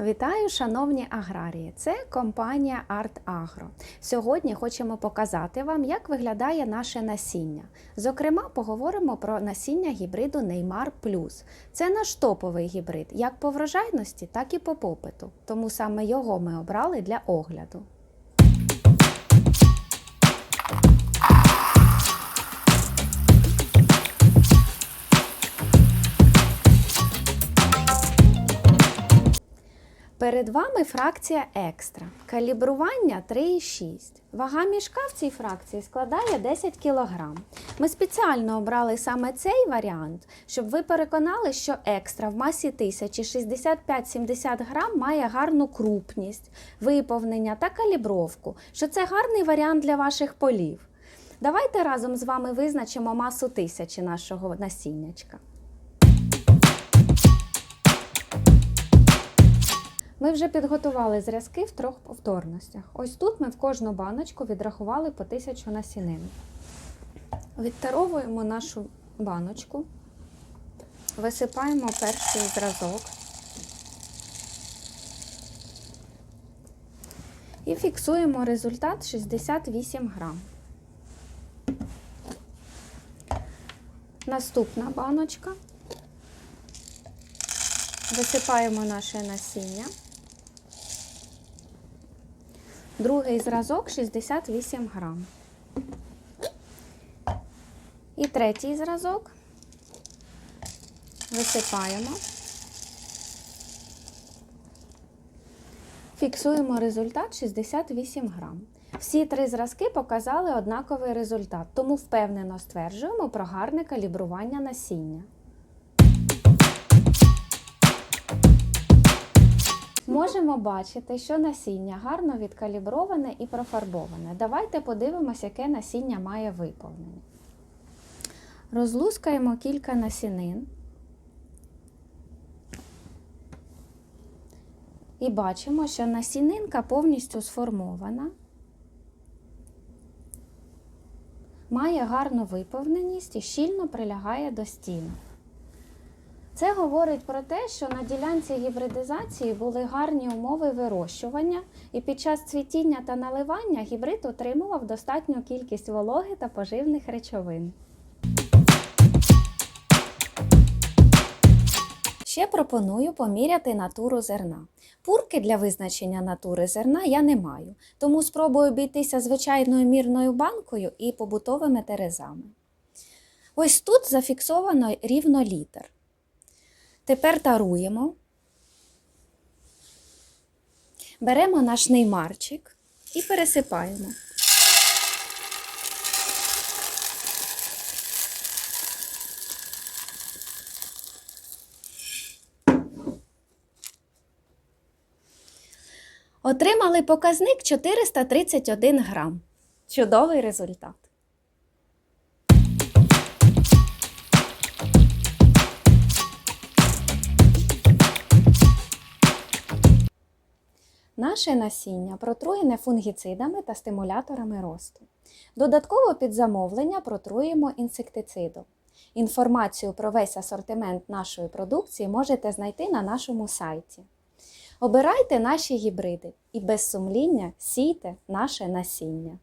Вітаю, шановні аграрії! Це компанія Art Agro. Сьогодні хочемо показати вам, як виглядає наше насіння. Зокрема, поговоримо про насіння гібриду Neymar Plus. Це наш топовий гібрид як по врожайності, так і по попиту. Тому саме його ми обрали для огляду. Перед вами фракція екстра. Калібрування 3,6. Вага мішка в цій фракції складає 10 кг. Ми спеціально обрали саме цей варіант, щоб ви переконали, що екстра в масі 1000 65-70 грам має гарну крупність, виповнення та калібровку, що це гарний варіант для ваших полів. Давайте разом з вами визначимо масу тисячі нашого насіннячка. Ми вже підготували зразки в трьох повторностях. Ось тут ми в кожну баночку відрахували по тисячу насінин. Відтаровуємо нашу баночку, висипаємо перший зразок і фіксуємо результат 68 грам. Наступна баночка. Висипаємо наше насіння. Другий зразок 68 грам. І третій зразок висипаємо. Фіксуємо результат 68 грам. Всі три зразки показали однаковий результат, тому впевнено стверджуємо про гарне калібрування насіння. Можемо бачити, що насіння гарно відкаліброване і профарбоване. Давайте подивимося, яке насіння має виповнення. Розлускаємо кілька насінин. І бачимо, що насінинка повністю сформована, має гарну виповненість і щільно прилягає до стінок. Це говорить про те, що на ділянці гібридизації були гарні умови вирощування, і під час цвітіння та наливання гібрид отримував достатню кількість вологи та поживних речовин. Ще пропоную поміряти натуру зерна. Пурки для визначення натури зерна я не маю, тому спробую обійтися звичайною мірною банкою і побутовими терезами. Ось тут зафіксовано рівно літр. Тепер таруємо. Беремо наш неймарчик і пересипаємо. Отримали показник 431 грам. Чудовий результат. Наше насіння протруєне фунгіцидами та стимуляторами росту. Додатково під замовлення протруємо інсектицидом. Інформацію про весь асортимент нашої продукції можете знайти на нашому сайті. Обирайте наші гібриди і без сумління сійте наше насіння.